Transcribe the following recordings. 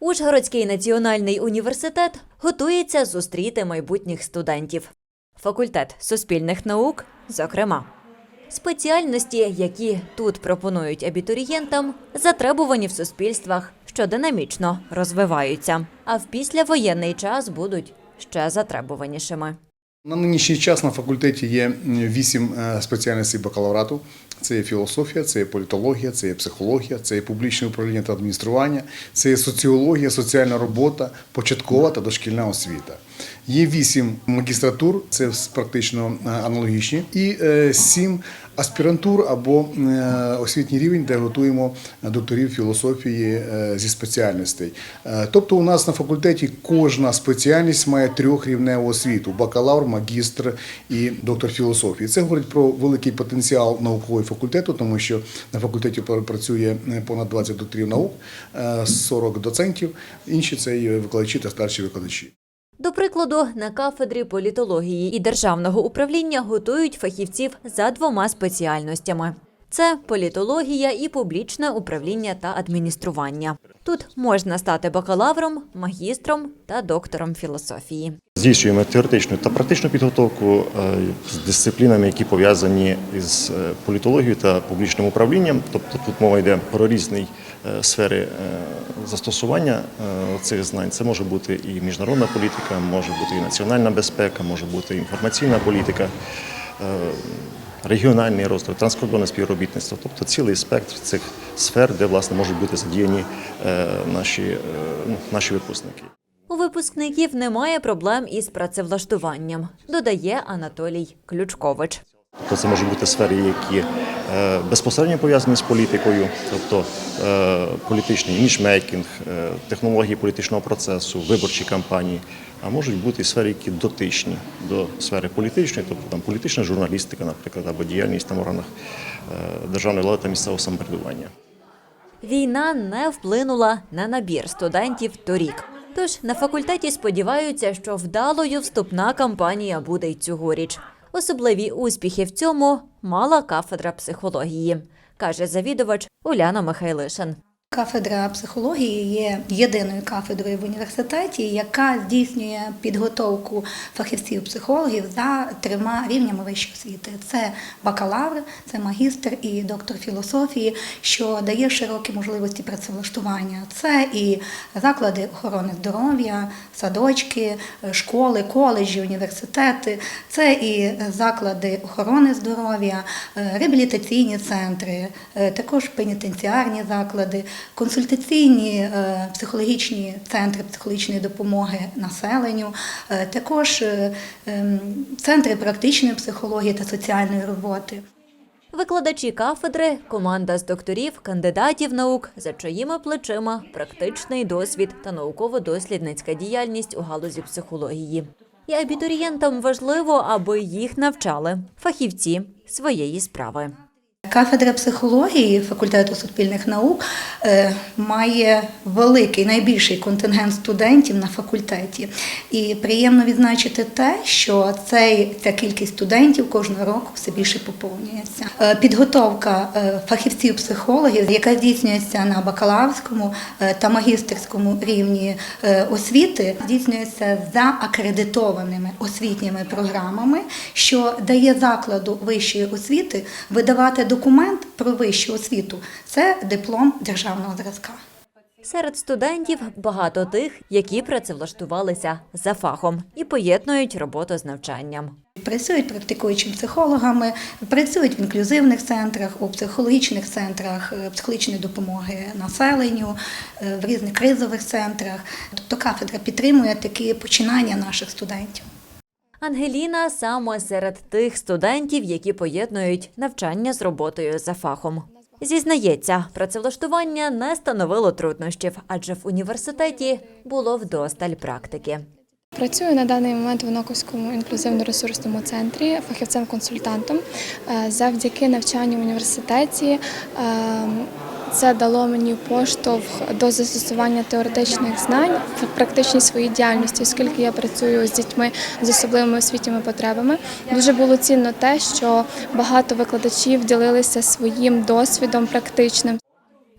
Ужгородський національний університет готується зустріти майбутніх студентів. Факультет суспільних наук, зокрема. Спеціальності, які тут пропонують абітурієнтам, затребувані в суспільствах, що динамічно розвиваються, а в післявоєнний час будуть ще затребуванішими. На нинішній час на факультеті є вісім е, спеціальностей бакалаврату. Це є філософія, це є політологія, це є психологія, це є публічне управління та адміністрування, це є соціологія, соціальна робота, початкова та дошкільна освіта. Є вісім магістратур, це практично е, аналогічні, і е, сім аспірантур або е, освітній рівень, де готуємо докторів філософії зі спеціальностей. Тобто, у нас на факультеті кожна спеціальність має трьохрівневу освіту: бакалавр, магістр і доктор філософії. Це говорить про великий потенціал наукового факультету, тому що на факультеті працює понад 20 докторів наук, е, 40 доцентів. Інші це і викладачі та старші викладачі. До прикладу, на кафедрі політології і державного управління готують фахівців за двома спеціальностями: це політологія і публічне управління та адміністрування. Тут можна стати бакалавром, магістром та доктором філософії. Здійснюємо теоретичну та практичну підготовку е, з дисциплінами, які пов'язані з е, політологією та публічним управлінням. Тобто тут мова йде про різні е, сфери застосування цих знань. Це може бути і міжнародна політика, може бути і національна безпека, може бути інформаційна політика. Регіональний розвиток, транскордонне співробітництво, тобто цілий спектр цих сфер, де власне можуть бути задіяні е, наші, е, ну, наші випускники. У випускників немає проблем із працевлаштуванням, додає Анатолій Ключкович. То це можуть бути сфери, які безпосередньо пов'язані з політикою, тобто е, політичний іміджмейкінг, е, технології політичного процесу, виборчі кампанії. А можуть бути і сфери, які дотичні до сфери політичної, тобто там політична журналістика, наприклад, або діяльність там органах е, державної влади та місцевого самоврядування. Війна не вплинула на набір студентів торік. Тож на факультеті сподіваються, що вдалою вступна кампанія буде й цьогоріч. Особливі успіхи в цьому мала кафедра психології, каже завідувач Уляна Михайлишин. Кафедра психології є єдиною кафедрою в університеті, яка здійснює підготовку фахівців-психологів за трьома рівнями вищої освіти: це бакалавр, це магістр і доктор філософії, що дає широкі можливості працевлаштування. Це і заклади охорони здоров'я, садочки, школи, коледжі, університети, це і заклади охорони здоров'я, е, реабілітаційні центри, е, також пенітенціарні заклади, консультаційні е, психологічні центри психологічної допомоги населенню, е, також е, ем, центри практичної психології та соціальної роботи. Викладачі кафедри, команда з докторів, кандидатів наук, за чиїми плечима практичний досвід та науково-дослідницька діяльність у галузі психології. І абітурієнтам важливо, аби їх навчали фахівці своєї справи. Кафедра психології факультету суспільних наук е, має великий, найбільший контингент студентів на факультеті. І приємно відзначити те, що цей, ця кількість студентів кожного року все більше поповнюється. Е, Підготовка е, фахівців-психологів, яка здійснюється на бакалаврському та магістерському рівні освіти, здійснюється за акредитованими освітніми програмами, що дає закладу вищої освіти видавати документ про вищу освіту. Це диплом державного зразка. Серед студентів багато тих, які працевлаштувалися за фахом і поєднують роботу з навчанням. Працюють практикуючими психологами, працюють в інклюзивних центрах, у психологічних центрах е, психологічної допомоги населенню, е, в різних кризових центрах. Тобто кафедра підтримує такі починання наших студентів. Ангеліна саме серед тих студентів, які поєднують навчання з роботою за фахом. Зізнається, працевлаштування не становило труднощів, адже в університеті було вдосталь практики. Працюю на даний момент в Оноковському інклюзивно-ресурсному центрі фахівцем-консультантом. Е, Завдяки навчанню в університеті е, це дало мені поштовх до застосування теоретичних знань в практичній своїй діяльності, оскільки я працюю з дітьми з особливими освітніми потребами. Дуже було цінно те, що багато викладачів ділилися своїм досвідом практичним.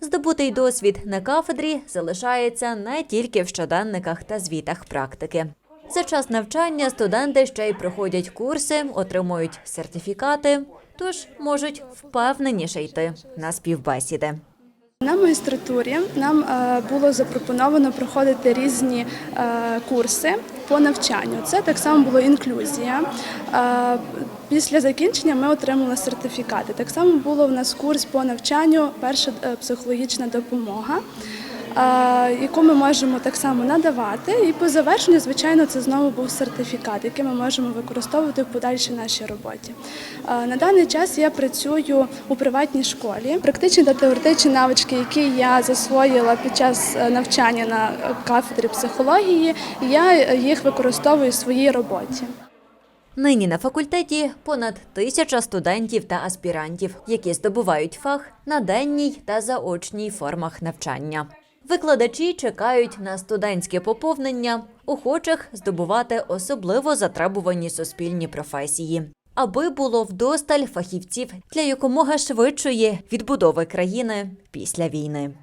Здобутий досвід на кафедрі залишається не тільки в щоденниках та звітах практики. За час навчання студенти ще й проходять курси, отримують сертифікати, тож можуть впевненіше йти на співбесіди. На магістратурі нам е, було запропоновано проходити різні е, курси по навчанню. Це так само було інклюзія. Е, Після закінчення ми отримали сертифікати. Так само було в нас курс по навчанню перша психологічна допомога. Е, Яку ми можемо так само надавати, і по завершенню, звичайно, це знову був сертифікат, який ми можемо використовувати в подальшій нашій роботі. Е, На даний час я працюю у приватній школі. Практичні та теоретичні навички, які я засвоїла під час е, навчання на кафедрі психології, я їх використовую в своїй роботі. Нині на факультеті понад тисяча студентів та аспірантів, які здобувають фах на денній та заочній формах навчання. Викладачі чекають на студентське поповнення охочих здобувати особливо затребувані суспільні професії, аби було вдосталь фахівців для якомога швидшої відбудови країни після війни.